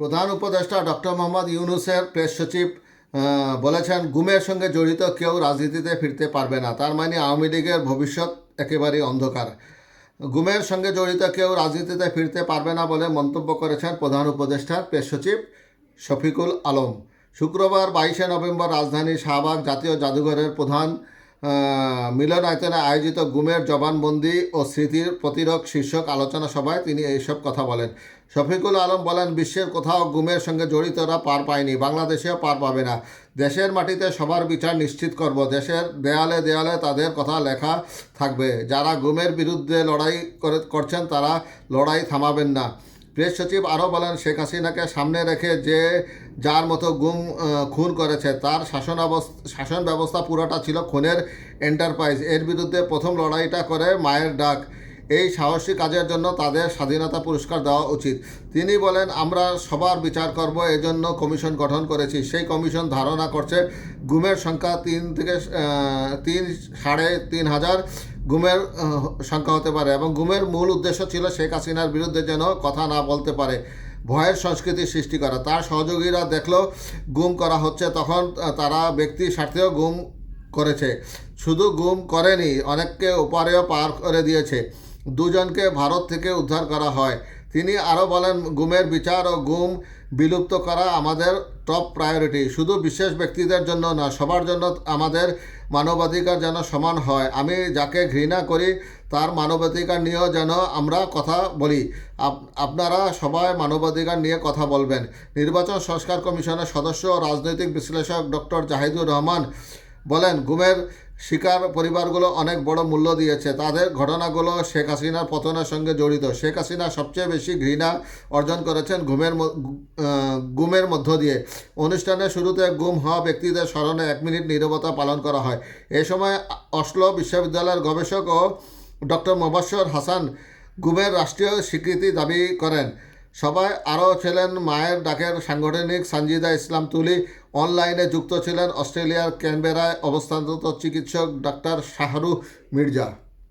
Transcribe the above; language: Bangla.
প্রধান উপদেষ্টা ডক্টর মোহাম্মদ ইউনুসের প্রেস সচিব বলেছেন, গুমের সঙ্গে জড়িত কেউ রাজনীতিতে ফিরতে পারবে না। তার মানে আওয়ামী লীগের ভবিষ্যৎ একেবারেই অন্ধকার। গুমের সঙ্গে জড়িত কেউ রাজনীতিতে ফিরতে পারবে না বলে মন্তব্য করেছেন প্রধান উপদেষ্টার প্রেস সচিব শফিকুল আলম। শুক্রবার বাইশে নভেম্বর রাজধানী শাহবাগ জাতীয় জাদুঘরের প্রধান মিলনায়তনে আয়োজিত গুমের জবানবন্দি ও স্মৃতির প্রতিরোধ শীর্ষক আলোচনা সভায় তিনি এইসব কথা বলেন। শফিকুল আলম বলেন, বিশ্বের কোথাও গুমের সঙ্গে জড়িতরা পার পায়নি, বাংলাদেশেও পার পাবে না। দেশের মাটিতে সবার বিচার নিশ্চিত করব, দেশের দেয়ালে দেয়ালে তাদের কথা লেখা থাকবে। যারা গুমের বিরুদ্ধে লড়াই করে, করছেন তারা লড়াই থামাবেন না। প্রেস সচিব আরও বলেন, শেখ হাসিনাকে সামনে রেখে যে যার মতো গুম খুন করেছে, তার শাসন শাসন ব্যবস্থা পুরোটা ছিল খুনের এন্টারপ্রাইজ এর বিরুদ্ধে প্রথম লড়াইটা করে মায়ের ডাক। এই সাহসী কাজের জন্য তাদের স্বাধীনতা পুরস্কার দেওয়া উচিত। তিনি বলেন, আমরা সবার বিচার করব, এজন্য কমিশন গঠন করেছি। সেই কমিশন ধারণা করছে, গুমের সংখ্যা তিন থেকে তিন সাড়ে তিন হাজার গুমের সংখ্যা হতে পারে এবং গুমের মূল উদ্দেশ্য ছিল শেখ হাসিনার বিরুদ্ধে যেন কথা না বলতে পারে, ভয়ের সংস্কৃতি সৃষ্টি করা। তার সহযোগীরা দেখল, গুম করা হচ্ছে, তখন তারা ব্যক্তি স্বার্থেও গুম করেছে। শুধু গুম করেনি, অনেককে উপারেও পার করে দিয়েছে। দুজনকে ভারত থেকে উদ্ধার করা হয়। তিনি আরও বলেন, গুমের বিচার ও গুম বিলুপ্ত করা আমাদের টপ প্রায়োরিটি শুধু বিশেষ ব্যক্তিদের জন্য না, সবার জন্য আমাদের মানবাধিকার যেন সমান হয়। আমি যাকে ঘৃণা করি, তার মানবাধিকার নিয়েও যেন আমরা কথা বলি। আপনারা সবাই মানবাধিকার নিয়ে কথা বলবেন। নির্বাচন সংস্কার কমিশনের সদস্য ও রাজনৈতিক বিশ্লেষক ডক্টর জাহিদুর রহমান বলেন, গুমের শিকার পরিবারগুলো অনেক বড় মূল্য দিয়েছে। তাদের ঘটনাগুলো শেখ হাসিনার পতনের সঙ্গে জড়িত। শেখ হাসিনা সবচেয়ে বেশি ঘৃণা অর্জন করেছেন ঘুমের গুমের মধ্য দিয়ে। অনুষ্ঠানের শুরুতে গুম হওয়া ব্যক্তিদের স্মরণে এক মিনিট নীরবতা পালন করা হয়। এ সময় অসলো বিশ্ববিদ্যালয়ের গবেষক ও ডক্টর মোবাশ্বর হাসান গুমের রাষ্ট্রীয় স্বীকৃতি দাবি করেন। সবাই আরও ছিলেন মায়ের ডাকের সাংগঠনিক সানজিদা ইসলাম তুলি। অনলাইনে যুক্ত ছিলেন অস্ট্রেলিয়ার ক্যানবেরায় অবস্থানরত চিকিৎসক ডাক্তার শাহরুখ মির্জা।